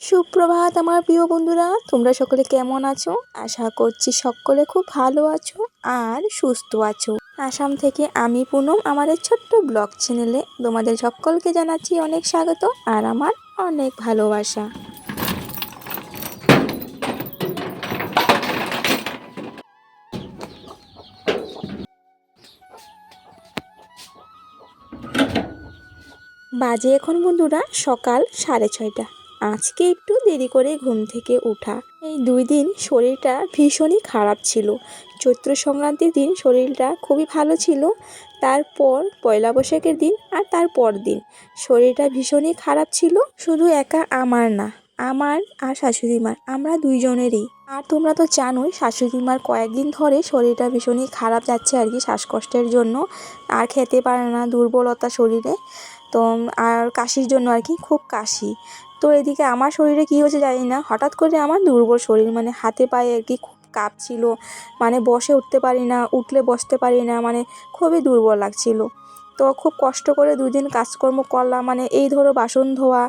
সুপ্রভাত আমার প্রিয় বন্ধুরা, তোমরা সকলে কেমন আছো? আশা করছি সকলে খুব ভালো আছো আর সুস্থ আছো। আসাম থেকে আমি পুনম এই ছোট্ট ব্লগ চ্যানেলে তোমাদের সকলকে জানাচ্ছি অনেক স্বাগত আর আমার অনেক ভালোবাসা। বাজে এখন বন্ধুরা সকাল সাড়ে ছয়টা। আজকে একটু দেরি করে ঘুম থেকে ওঠা এই দুই দিন শরীরটা ভীষণই খারাপ ছিল। চৈত্র সংক্রান্তির দিন শরীরটা খুবই ভালো ছিল। তারপর পয়লা বৈশাখের দিন আর তারপর দিন শরীরটা ভীষণই খারাপ ছিল। শুধু একা আমার না, আমার আর শাশুড়ি মার আমরা দুইজনেরই। আর তোমরা তো জানোই শাশুড়ি মার কয়েকদিন ধরে শরীরটা ভীষণই খারাপ যাচ্ছে আর কি শ্বাসকষ্টের জন্য। আর খেতে পারে না দুর্বলতা শরীরে। তো, আর কাশির জন্য আর কি খুব কাশি। তো এদিকে আমার শরীরে কী হয়েছে জানি না। হঠাৎ করে আমার দুর্বল শরীর মানে হাতে পায়ে আর কি খুব কাঁপছিল মানে বসে উঠতে পারি না, উঠলে বসতে পারি না মানে খুবই দুর্বল লাগছিল। তো খুব কষ্ট করে দুদিন কাজকর্ম করলাম মানে এই ধরো বাসন ধোয়া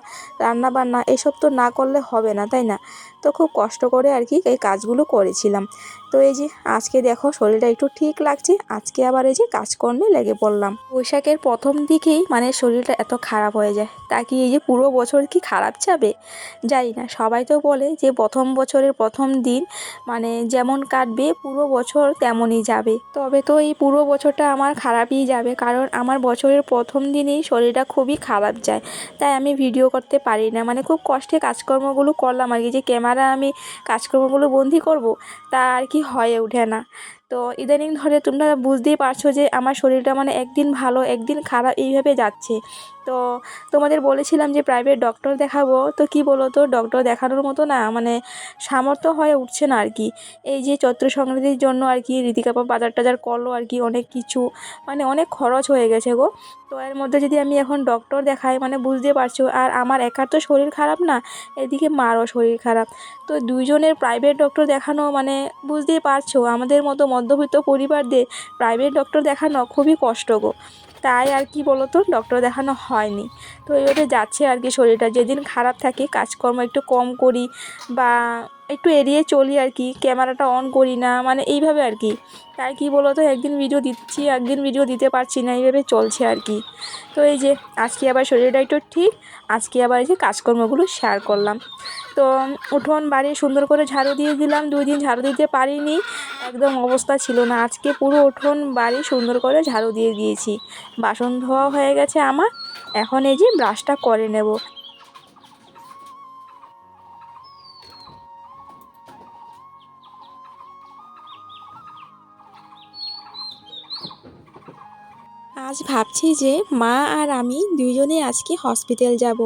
রান্না বান্না এসব তো না করলে হবে না, তাই না? তো খুব কষ্ট করে আর কি এই কাজগুলো করেছিলাম। তো এই যে আজকে দেখো শরীরটা একটু ঠিক লাগছে, আজকে আবার এই যে কাজকর্মে লেগে পড়লাম। বৈশাখের প্রথম দিকেই মানে শরীরটা এত খারাপ হয়ে যায়। তা কি এই যে পুরো বছর কি খারাপ যাবে? জানি না, সবাই তো বলে যে প্রথম বছরের প্রথম দিন মানে যেমন কাটবে পুরো বছর তেমনই যাবে। তবে তো এই পুরো বছরটা আমার খারাপই যাবে কারণ আমার বছরের প্রথম দিনেই শরীরটা খুবই খারাপ যায়। তাই আমি ভিডিও করতে পারি না। মানে খুব কষ্টে কাজকর্মগুলো করলাম আর কি যে ক্যামেরা আমি কাজকর্মগুলো বন্দি করব তা আর কি হয়ে ওঠে না। তো ইদানিং ধরে তোমরা বুঝতেই পারছ যে আমার শরীরটা মানে একদিন ভালো, একদিন খারাপ এইভাবে যাচ্ছে। তো তোমাদের বলেছিলাম যে প্রাইভেট ডক্টর দেখাবো। তো কি বলো তো ডক্টর দেখানোর মতো না মানে সামর্থ্য হয়ে উঠছে না আর কি এই যে চৈত্র সংক্রান্তির জন্য আর কি রীতিকাপা বাজার টাজার করল আর কি অনেক কিছু মানে অনেক খরচ হয়ে গেছে গো। তো এর মধ্যে যদি আমি এখন ডক্টর দেখাই মানে বুঝতে পারছ, আর আমার একার তো শরীর খারাপ না, এদিকে মারও শরীর খারাপ। তো দুইজনের প্রাইভেট ডক্টর দেখানো মানে বুঝতেই পারছ, আমাদের মতো মধ্যবিত্ত পরিবারদের প্রাইভেট ডক্টর দেখানো খুবই কষ্টকর। তাই আর কি বলতো ডক্টর দেখানো হয়নি। তো এইভাবে যাচ্ছে আর কি শরীরটা। যেদিন খারাপ থাকে, কাজকর্ম একটু কম করি বা একটু এড়িয়ে চলি আর কি, ক্যামেরাটা অন করি না মানে এইভাবে আর কি। তাই কি বলো তো একদিন ভিডিও দিচ্ছি, একদিন ভিডিও দিতে পারছি না, এইভাবে চলছে আর কি। তো এই যে, আজকে আবার শরীরটা একটু ঠিক, আজকে আবার এই যে কাজকর্মগুলো শেয়ার করলাম। তো উঠোন বাড়ি সুন্দর করে ঝাড়ু দিয়ে দিলাম, দুই দিন ঝাড়ু দিতে পারিনি, একদম অবস্থা ছিল না। আজকে পুরো উঠোন বাড়ি সুন্দর করে ঝাড়ু দিয়ে দিয়েছি। বাসন ধোয়া হয়ে গেছে আমার, এখন এই যে ব্রাশটা করে নেব। আজ ভাবছি যে মা আর আমি দুইজনে আজকে হসপিটাল যাব।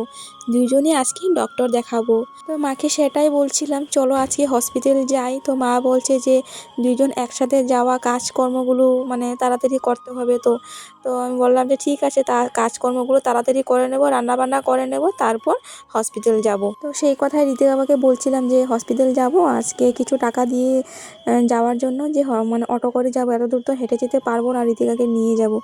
দুইজনে আজকে ডক্টর দেখাবো। তো মাকে সেটাই বলছিলাম, চলো আজকে হসপিটাল যাই। তো মা বলছে যে দুইজন একসাথে যাওয়া কাজকর্মগুলো মানে তাড়াতাড়ি করতে হবে তো। তো আমি বললাম যে ঠিক আছে, তা কাজকর্মগুলো তাড়াতাড়ি করে নেব, রান্নাবান্না করে নেব, তারপর হসপিটাল যাব। তো সেই কথায় ঋতিক বাবাকে বলছিলাম যে হসপিটাল যাব আজকে কিছু টাকা দিয়ে যাওয়ার জন্য যে মানে অটো করে যাব। এত দূর তো হেঁটে যেতে পারব না ঋতিকাকে নিয়ে যাব।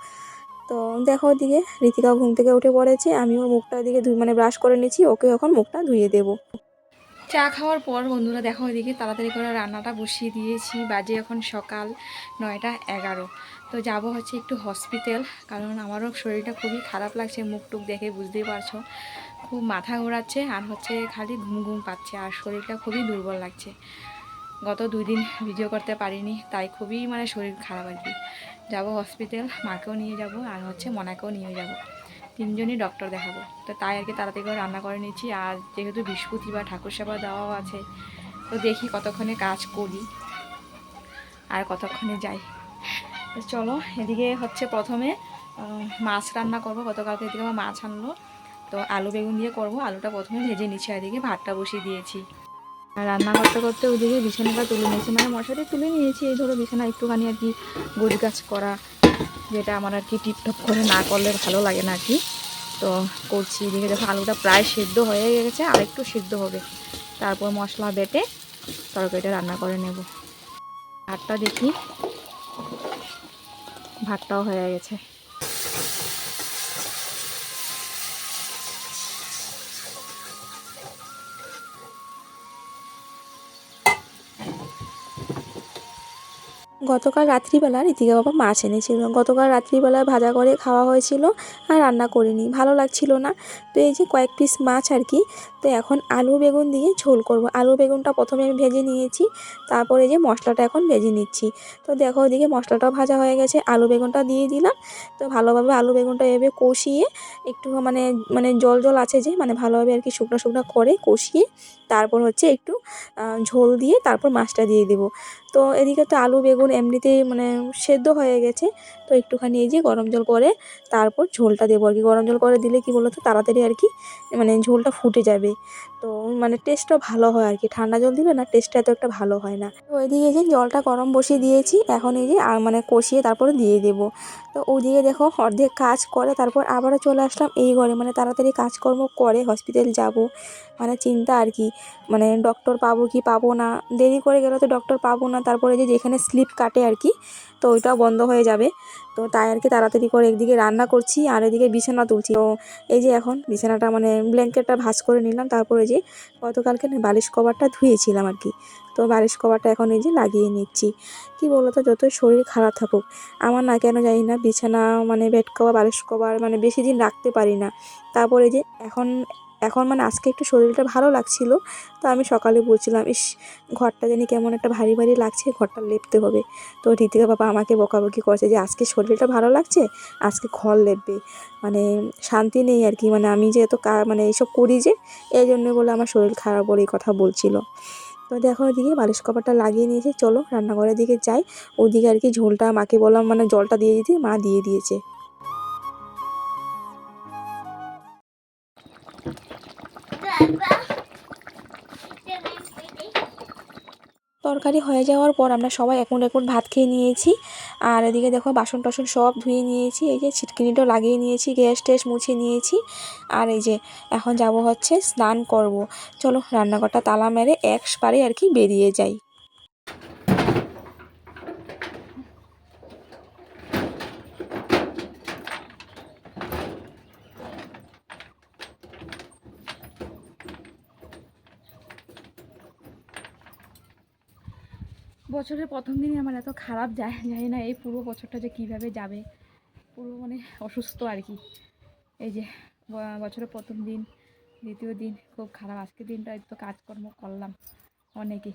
তো দেখো ওদিকে ঋতিকা ঘুম থেকে উঠে পড়েছে আমিও মুখটা ধুই মানে ব্রাশ করে নিয়েছি ওকে এখন মুখটা ধুয়ে দেবো। চা খাওয়ার পর বন্ধুরা দেখো ওইদিকে তাড়াতাড়ি করে রান্নাটা বসিয়ে দিয়েছি, বাজে এখন সকাল নয়টা এগারো। তো যাব হচ্ছে একটু হসপিটাল কারণ আমারও শরীরটা খুবই খারাপ লাগছে মুখ টুক দেখে বুঝতেই পারছ। খুব মাথা ঘোরাচ্ছে আর হচ্ছে খালি ঘুম ঘুম পাচ্ছে, আর শরীরটা খুবই দুর্বল লাগছে। গত দুই দিন ভিডিও করতে পারিনি, তাই খুবই মানে শরীর খারাপ আর কি। যাব হসপিটাল মাকেও নিয়ে যাব আর হচ্ছে মনাকেও নিয়ে যাব। তিনজনই ডক্টর দেখাবো। তো তাই আর কি তাড়াতাড়ি করে রান্না করে নিচ্ছি আর যেহেতু বৃহস্পতিবার ঠাকুর সেবা দেওয়াও আছে, তো দেখি কতক্ষণে কাজ করি আর কতক্ষণে যাই। চলো, এদিকে হচ্ছে প্রথমে মাছ রান্না করব। গতকালকে এদিকে আমার মাছ আনলো। তো আলু বেগুন দিয়ে করব। আলুটা প্রথমে ভেজে নিচ্ছি আর এদিকে ভাতটা বসিয়ে দিয়েছি। রান্না করতে করতে ওদিকে বিছানাটা তুলে নিয়েছি। মানে মশারি তুলে নিয়েছি, এই ধরো বিছানা একটুখানি আর কি গোছ গাছ করা, যেটা আমার আর কি টিপটপ করে না করলে ভালো লাগে না আর কি। তো করছি, এদিকে দেখো আলুটা প্রায় সিদ্ধ হয়ে গেছে, আর একটু সিদ্ধ হবে। তারপর মশলা বেটে তরকারিটা রান্না করে নেব। ভাতটা দেখি, ভাতটাও হয়ে গেছে। গতকাল রাত্রিবেলা ঋতিকা বাবা মাছ এনেছিল। গতকাল রাত্রিবেলা ভাজা করে খাওয়া হয়েছিল আর রান্না করিনি। ভালো লাগছিল না। তো এই যে কয়েক পিস মাছ আর কি, তো এখন আলু, বেগুন দিয়ে ঝোল করব। আলু, বেগুনটা প্রথমে আমি ভেজে নিয়েছি। তারপরে যে মশলাটা এখন ভেজে নিচ্ছি। তো দেখো ওদিকে মশলাটাও ভাজা হয়ে গেছে। আলু, বেগুনটা দিয়ে দিলাম। তো ভালোভাবে আলু, বেগুনটা এভাবে কষিয়ে একটু মানে মানে জল জল আছে যে মানে ভালোভাবে আর কি শুকনো শুকনো করে কষিয়ে তারপর হচ্ছে একটু ঝোল দিয়ে তারপর মাছটা দিয়ে দেবো। তো এদিকে তো আলু, বেগুন এমনিতেই মানে সেদ্ধ হয়ে গেছে। তো একটুখানি এই যে গরম জল করে তারপর ঝোলটা দেবো আর কি। গরম জল করে দিলে কি বলতো, তাড়াতাড়ি আর কি মানে ঝোলটা ফুটে যাবে। তো মানে টেস্টটা ভালো হয় আর কি। ঠান্ডা জল দিলে না টেস্টটা এত একটা ভালো হয় না। তো ওইদিকে যে জলটা গরম বসিয়ে দিয়েছি, এখন এই যে মানে কষিয়ে তারপরে দিয়ে দেবো। তো ওদিকে দেখো অর্ধেক কাজ করে তারপর আবারও চলে আসলাম এই ঘরে। মানে তাড়াতাড়ি কাজকর্ম করে হসপিটাল যাব। মানে চিন্তা আর কি। মানে ডক্টর পাবো কি পাবো না, দেরি করে গেলে তো ডক্টর পাবো না, তারপরে যে যেখানে স্লিপ কাটে আর কি, তো ওইটাও বন্ধ হয়ে যাবে। তো তাই আর কি তাড়াতাড়ি করে একদিকে রান্না করছি আর এদিকে বিছানা তুলছি। তো এই যে এখন বিছানাটা মানে ব্ল্যাঙ্কেটটা ভাঁজ করে নিলাম, তারপরে যে গতকালকে না বালিশ কভারটা ধুয়েছিলাম আর কি। তো বালিশ কভারটা এখন এই যে লাগিয়ে নিচ্ছি। কি বলতো, যতই শরীর খারাপ থাকুক, আমার না কেন জানি না বিছানা মানে বেড কভার বালিশ কভার মানে বেশি দিন রাখতে পারি না। তারপরে যে এখন এখন মানে আজকে একটু শরীরটা ভালো লাগছিল, তো আমি সকালে বলছিলাম, ইস, ঘরটা জানি কেমন একটা ভারী ভারী লাগছে, ঘরটা লেপতে হবে। তো ঋতিকা বাবা আমাকে বকাবকি করছে যে, আজকে শরীরটা ভালো লাগছে? আজকে ঘর লেপবে। মানে শান্তি নেই আর কি মানে আমি যে এত মানে এইসব করি যে, এই জন্য বলে আমার শরীর খারাপ বলে এই কথা বলছিল। তো দেখো ওদিকে বালিশ কভারটা লাগিয়ে নিয়েছে, চলো রান্নাঘরের দিকে যাই। ওদিকে আর কি ঝোলটা মাকে বললাম মানে জলটা দিয়ে দিতে, মা দিয়ে দিয়েছে। তরকারি হয়ে যাওয়ার পর আমরা সবাই এখন এখন ভাত খেয়ে নিয়েছি। আর এদিকে দেখো বাসন টাসন সব ধুয়ে নিয়েছি, এই যে ছিটকিনিটাও লাগিয়ে নিয়েছি, গ্যাস ট্যাস মুছে নিয়েছি। আর এই যে এখন যাব হচ্ছে স্নান করব। চলো রান্নাঘরটা তালা মেরে একবারে আর কি বেরিয়ে যাই। বছরের প্রথম দিনই আমার এত খারাপ যায় জানি না এই পুরো বছরটা যে কীভাবে যাবে। পুরো মানে অসুস্থ আর কি। এই যে বছরের প্রথম দিন, দ্বিতীয় দিন, খুব খারাপ। আজকের দিনটা একটু কাজকর্ম করলাম অনেকে।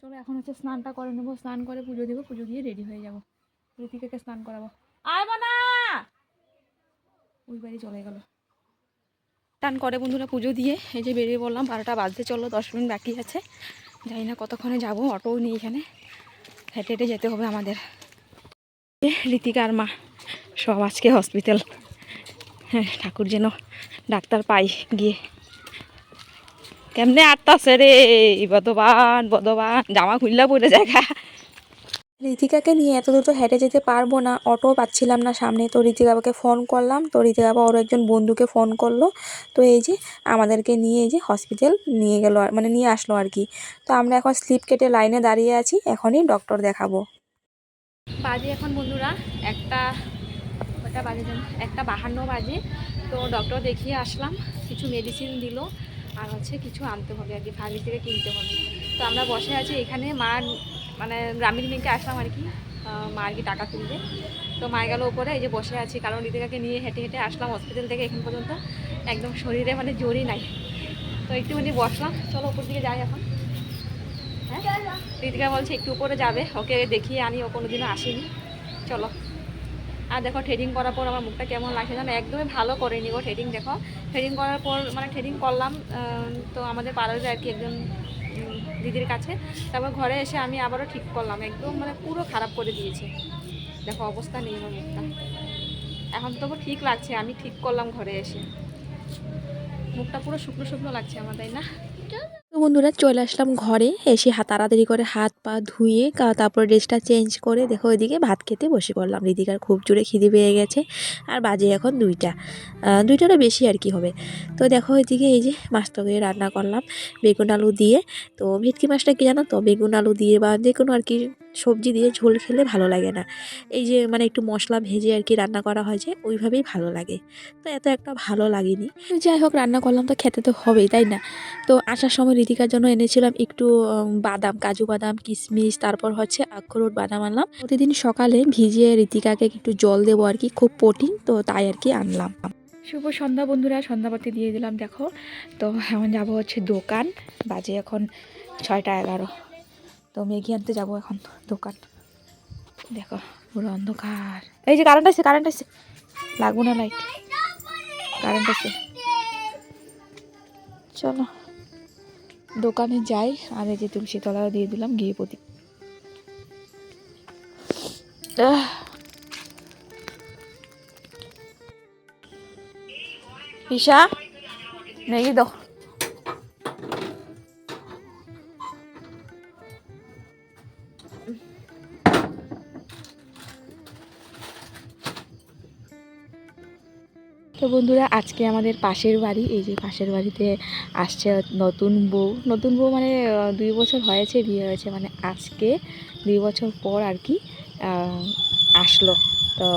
চলো এখন হচ্ছে স্নানটা করে নেব, স্নান করে পুজো দেবো, পুজো দিয়ে রেডি হয়ে যাব। ঋতিকাকে স্নান করাবো। আয় না ওই বাড়ি চলে গেল। স্নান করে বন্ধুরা পুজো দিয়ে, এই যে বেরিয়ে বললাম বারোটা বাজতে চলো দশ মিনিট বাকি আছে। জানি না কতক্ষণে যাব, অটোও নেই এখানে। হেঁটে হেঁটে যেতে হবে আমাদের। ঋতিকার মা, সব আজকে হসপিটাল হ্যাঁ ঠাকুর যেন ডাক্তার পাই গিয়ে। কেমনে আটতাছে রে, বদবান বদবান, জামা খুললা পড়ে জায়গা ঋতিকাকে নিয়ে এত দ্রুত হেঁটে যেতে পারব না অটো পাচ্ছিলাম না সামনে। তো ঋতিকা বাবাকে ফোন করলাম। তো ঋতিকা বাবা ওর একজন বন্ধুকে ফোন করল। তো এই যে আমাদেরকে নিয়ে এই যে হসপিটাল নিয়ে গেলো আর মানে নিয়ে আসলো আর কি। তো আমরা এখন স্লিপ কেটে লাইনে দাঁড়িয়ে আছি। এখনই ডক্টর দেখাবো। বাজে এখন বন্ধুরা, একটা ওটা বাজে একটা বাহান্ন বাজে। তো ডক্টর দেখিয়ে আসলাম, কিছু মেডিসিন দিল আর হচ্ছে কিছু আনতে হবে আর কি ফার্মেসি থেকে কিনতে হবে। তো আমরা বসে আছি এখানে, মা মানে গ্রামীণ ব্যাংকে আসলাম আর কি। মা আর কি টাকা তুলবে। তো মা গেল উপরে, এই যে বসে আছি। কারণ ঋতিকাকে নিয়ে হেঁটে হেঁটে আসলাম হসপিটাল থেকে এখান পর্যন্ত। একদম শরীরে মানে জোরই নাই। তো একটুখানি বসলাম। চলো ওপর দিকে যাই এখন। হ্যাঁ? ঋতিকা বলছে একটু উপরে যাবে। ওকে দেখিয়ে আনি, ও কোনোদিনও আসেনি। চলো। আর দেখো থ্রেডিং করার পর আমার মুখটা কেমন লাগছে জানো? একদমই ভালো করেনি গো থ্রেডিং দেখো। থ্রেডিং করার পর মানে থ্রেডিং করলাম তো আমাদের পার্লারে আর কি একজন দিদির কাছে। তারপর ঘরে এসে আমি আবারও ঠিক করলাম। একদম মানে পুরো খারাপ করে দিয়েছে। দেখো, অবস্থা নেই মুখটা এখন তবু ঠিক লাগছে, আমি ঠিক করলাম ঘরে এসে। মুখটা পুরো শুকনো শুকনো লাগছে আমার, তাই না? তো বন্ধুরা চলে আসলাম ঘরে, এসে তাড়াতাড়ি করে হাত পা ধুয়ে তারপর ড্রেসটা চেঞ্জ করে দেখো ওইদিকে ভাত খেতে বসে পড়লাম। রিদিকার খুব জোরে খিদে পেয়ে গেছে, আর বাজে এখন দুইটা। দুইটারও বেশি আর কি হবে। তো দেখো ওইদিকে এই যে মাছ তরকারি রান্না করলাম, বেগুন আলু দিয়ে। তো ভেটকি মাছটা কি জানো তো? বেগুন আলু দিয়ে বা যে কোনো আর কি সবজি দিয়ে ঝোল খেলে ভালো লাগে না। এই যে মানে একটু মশলা ভেজে আর কি রান্না করা হয় যে, ওইভাবেই ভালো লাগে। তো এত একটা ভালো লাগেনি। যাই হোক, রান্না করলাম তো, খেতে তো হবেই, তাই না? তো আসার সময় ঋতিকার জন্য এনেছিলাম একটু বাদাম, কাজু বাদাম কিশমিশ তারপর হচ্ছে আখরোট বাদাম আনলাম। প্রতিদিন সকালে ভিজিয়ে ঋতিকাকে একটু জল দেবো আর কি, খুব প্রোটিন, তো তাই আর কি আনলাম। শুভ সন্ধ্যা বন্ধুরা, সন্ধ্যাবাতি দিয়ে দিলাম, দেখো। তো এখন যাব হচ্ছে দোকান, বাজে এখন ছয়টা এগারো। তো ম্যাগি আনতে যাব এখন দোকান। দেখো, পুরো অন্ধকার। এই যে কারেন্ট আছে কারেন্ট আছে। লাগবো না লাইট কারেন্ট আছে। চলো, দোকানে যাই। আর এই যে তুলসী তলা দিয়ে দিলাম গিয়ে প্রতি ঈশা, নেই দাও। বন্ধুরা, আজকে আমাদের পাশের বাড়ি, এই যে পাশের বাড়িতে আসছে নতুন বউ। নতুন বউ মানে দুই বছর হয়েছে, বিয়ে হয়েছে মানে আজকে দুই বছর পর আর কি আসলো। তো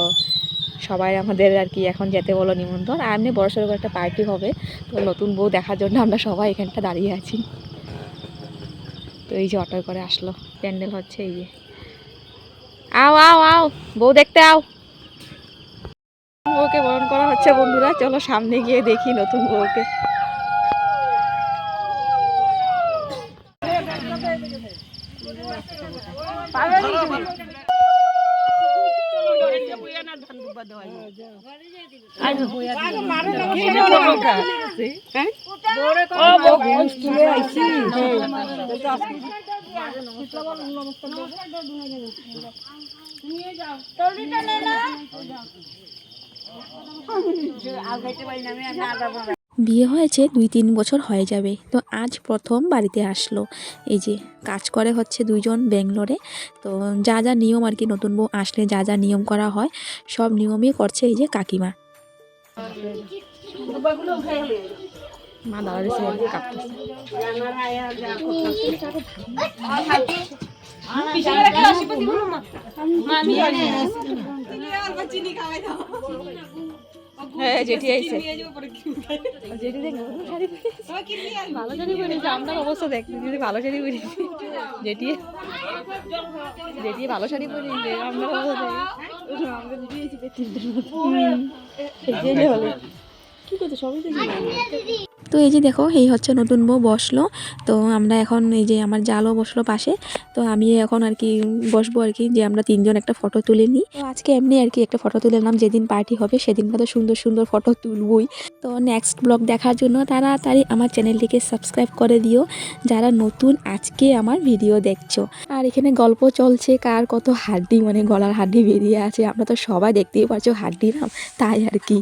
সবাই আমাদের আর কি এখন যেতে বলো নিমন্ত্রণ। আর এমনি বড়ো সড়ো একটা পার্টি হবে, তো নতুন বউ দেখার জন্য আমরা সবাই এখানটা দাঁড়িয়ে আছি। তো এই যে অটো করে আসলো। প্যান্ডেল হচ্ছে এই যে। আও আও আও, বউ দেখতে আও। বউকে বরণ করা হচ্ছে বন্ধুরা। চলো সামনে গিয়ে দেখি নতুন বউকে। বিয়ে হয়েছে দুই তিন বছর হয়ে যাবে। তো আজ প্রথম বাড়িতে আসলো। এই যে কাজ করে হচ্ছে দুইজন ব্যাঙ্গলোরে। তো যা যা নিয়ম আর কি নতুন বউ আসলে যা যা নিয়ম করা হয়, সব নিয়মই করছে এই যে কাকিমা। মা দাঁড়ালে হ্যাঁ। ভালো শাড়ি পরেছে আপনার অবস্থা দেখ যদি ভালো শাড়ি জেঠি জেঠি ভালো অবস্থা হলে কি করতে সবই তো এই যে দেখো, এই হচ্ছে নতুন বউ বসল। তো আমরা এখন এই যে আমার জালও বসল পাশে। তো আমি এখন আর কি বসবো আর কি, যে আমরা তিনজন একটা ফটো তুলে নিই। তো আজকে এমনি আর কি একটা ফটো তুলে নিলাম, যেদিন পার্টি হবে সেদিন তো সুন্দর সুন্দর ফটো তুলবই। তো নেক্সট ব্লগ দেখার জন্য তাড়াতাড়ি আমার চ্যানেলটিকে সাবস্ক্রাইব করে দিও, যারা নতুন আজকে আমার ভিডিও দেখছ। আর এখানে গল্প চলছে, কার কত হাড্ডি মানে গলার হাড্ডি বেরিয়ে আছে। আমরা তো সবাই দেখতেই পারছ হাড্ডি নাম তাই আর কি।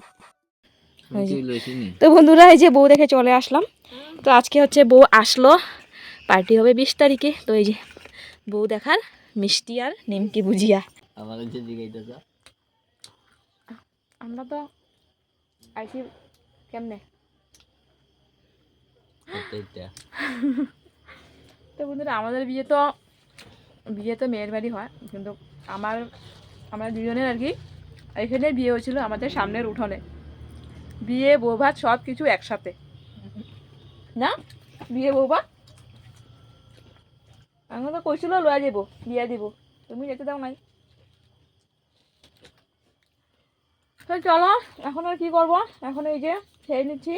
তো বন্ধুরা এই যে বউ দেখে চলে আসলাম। তো আজকে হচ্ছে বউ আসলো। পার্টি হবে বিশ তারিখে। তো এই যে বউ দেখার মিষ্টি আর নিমকি বুঝিয়া আমার তো আইসি কেমনে? তো বন্ধুরা আমাদের বিয়ে তো বিয়ে তো মেয়ের বাড়ি হয় কিন্তু আমার আমরা দুজনের আর কি এখানে বিয়ে হয়েছিল আমাদের সামনের উঠোনে। বিয়ে বৌভাত সব কিছু একসাথে। না? বিয়ে বৌভাত আমি তো কইছিল লয়া যাব বিয়া দিব। তুমি যেতে দাও নাই। তো চলো, এখন আর কি করব? এখন এই যে খেয়ে নিচ্ছি।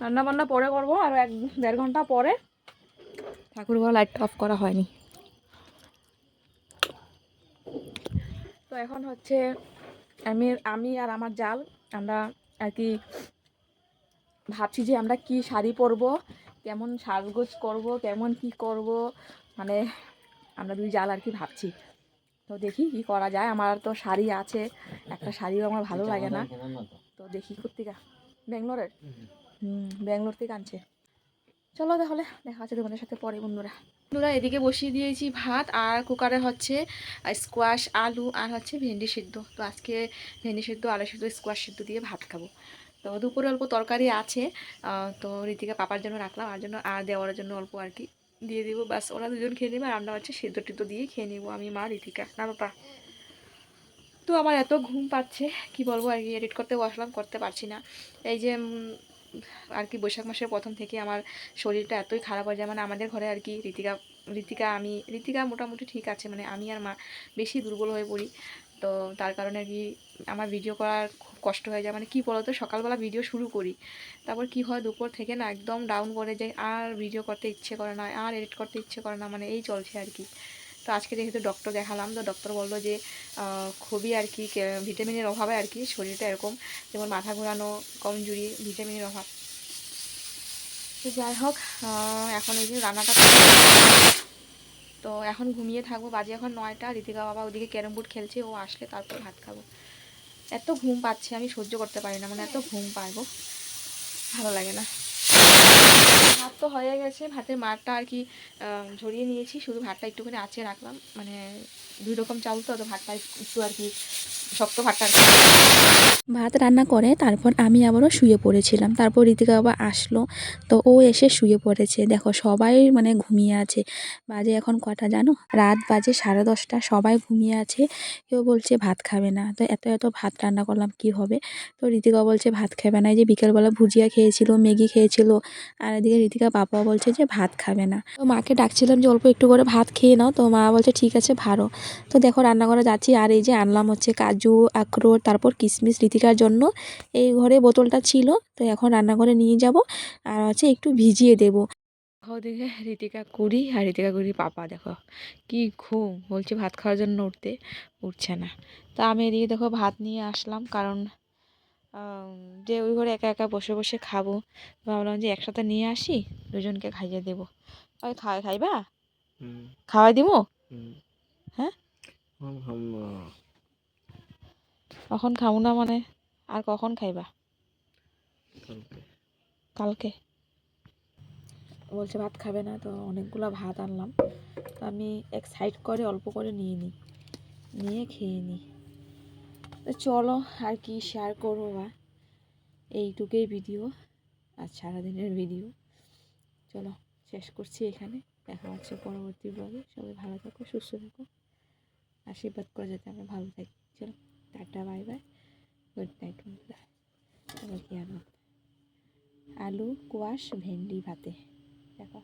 রান্না বান্না পরে করব, আর এক দেড় ঘণ্টা পরে ঠাকুরঘর লাইট অফ করা হয়নি। তো এখন হচ্ছে আমি আমি আর আমার জাল, আমরা আর কি ভাবছি যে আমরা কি শাড়ি পরব কেমন সাজগোজ করব কেমন কি করব মানে আমরা দুই জাল আর কি ভাবছি। তো দেখি কি করা যায় আমার তো শাড়ি আছে একটা শাড়িও আমার ভালো লাগে না। তো। দেখি কোথেকে ব্যাঙ্গালোরের? হুম ব্যাঙ্গালোর থেকে আনছে। চলো তাহলে, দেখা হচ্ছে তোমাদের সাথে পরে, বন্ধুরা। বন্ধুরা, এদিকে বসিয়ে দিয়েছি ভাত, আর কুকারে হচ্ছে স্কোয়াশ আলু, আর হচ্ছে ভেন্ডি সিদ্ধ। তো আজকে ভেন্ডি সিদ্ধ, আলু সিদ্ধ স্কোয়াশ সিদ্ধ দিয়ে ভাত খাব। তো দুপুরে অল্প তরকারি আছে তো রীতিকা পাপার জন্য রাখলাম, আর জন্য, আর দেওয়ার জন্য অল্প আর কি দিয়ে দিব। বাস ওরা দুজন খেয়ে নেবে, আর আমরা হচ্ছে সিদ্ধ টিদ্ধ দিয়ে খেয়ে নিবো, আমি, মা রীতিকা না, পাপা? তো আমার এত ঘুম পাচ্ছে, কি বলব, আর কি এডিট করতে বসলাম, করতে পারছি না। এই যে আর কি বৈশাখ মাসের প্রথম থেকে আমার শরীরটা এতই খারাপ হয়ে যায়। মানে আমাদের ঘরে আর কি ঋতিকা ঋতিকা আমি ঋতিকা মোটামুটি ঠিক আছে। মানে আমি আর মা বেশি দুর্বল হয়ে পড়ি। তো তার কারণে আর কি আমার ভিডিও করার খুব কষ্ট হয়ে যায়। মানে কী বলতো, সকালবেলা ভিডিও শুরু করি। তারপর কি হয়, দুপুর থেকে না একদম ডাউন করে যায় আর ভিডিও করতে ইচ্ছে করে না, আর এডিট করতে ইচ্ছে করে না। মানে এই চলছে আর কি। তো আজকে যেহেতু ডক্টর দেখালাম, তো ডক্টর বলল যে খুবই আর কি ভিটামিনের অভাবে আর কি শরীরটা এরকম, যেমন মাথা ঘোরানো, কমজুরি ভিটামিনের অভাব। তো যাই হোক এখন এই যে রান্নাটা তো এখন ঘুমিয়ে থাকব, বাজে এখন নয়টা ঋতিকা বাবা ওদিকে ক্যারম বোর্ড খেলছে, ও আসলে তারপর ভাত খাব। এত ঘুম পাচ্ছে, আমি সহ্য করতে পারি না মানে এত ঘুম পাইবো ভালো লাগে না। ভাত তো হয়ে গেছে, ভাতের মারটা আর কি ঝরিয়ে নিয়েছি, শুধু ভাতটা একটুখানি আঁচে রাখলাম মানে দুই রকম চাউল তো ভাতটা একটু আর কি শক্ত ভাতটা ভাত রান্না করে তারপর আমি আবারও শুয়ে পড়েছিলাম। তারপর ঋতিকা বাবা আসলো, তো ও এসে শুয়ে পড়েছে। দেখো সবাই মানে ঘুমিয়ে আছে। বাজে এখন কটা জানো? রাত বাজে সাড়ে দশটা, সবাই ঘুমিয়ে আছে। কেউ বলছে ভাত খাবে না। তো এত এত ভাত রান্না করলাম, কি হবে? তো ঋতিকা বলছে ভাত খাবে না। এই যে বিকেলবেলা ভুজিয়া খেয়েছিল, ম্যাগি খেয়েছিল, আর এদিকে ঋতিকা বাবা বলছে যে ভাত খাবে না। তো মাকে ডাকছিলাম যে অল্প একটু করে ভাত খেয়ে নাও। তো মা বলছে, ঠিক আছে ভালো তো দেখো রান্না করা যাচ্ছি, আর এই যে আনলাম হচ্ছে কাজু আখরোট তারপর কিশমিশ ঋতিকার জন্য এই ঘরে বোতলটা ছিল। তো এখন রান্নাঘরে নিয়ে যাব আর হচ্ছে একটু ভিজিয়ে দেব। দেখে ঋতিকা কুড়ি আর ঋতিকা কুড়ি পাপা দেখো কি ঘুম। বলছে ভাত খাওয়ার জন্য উঠতে উঠছে না। তা আমি এদিকে দেখো ভাত নিয়ে আসলাম কারণ যে ওই ঘরে একা একা বসে বসে খাব ভাবলাম যে একসাথে নিয়ে আসি দুজনকে খাইয়ে দেবো। ওই খাই খাইবা? খাওয়াই দিব? হ্যাঁ? কখন খাব না মানে আর কখন খাইবা? কালকে। কালকে? বলছে ভাত খাবে না তো অনেকগুলো ভাত আনলাম। তো আমি এক সাইড করে অল্প করে নিয়ে নিই নিয়ে খেয়ে নিই তো চলো আর কি শেয়ার করব বা। এইটুকুই ভিডিও আর সারাদিনের ভিডিও চলো শেষ করছি এখানে। দেখা হচ্ছে পরবর্তী ব্লগে সবাই ভালো থাকো সুস্থ থাকো। আশীর্বাদ করে যাতে আমরা ভালো থাকি। চলো। Tata bye bye. Good night বন্ধুরা। আলু কোয়াশ ভেন্ডি ভাতে। দেখো।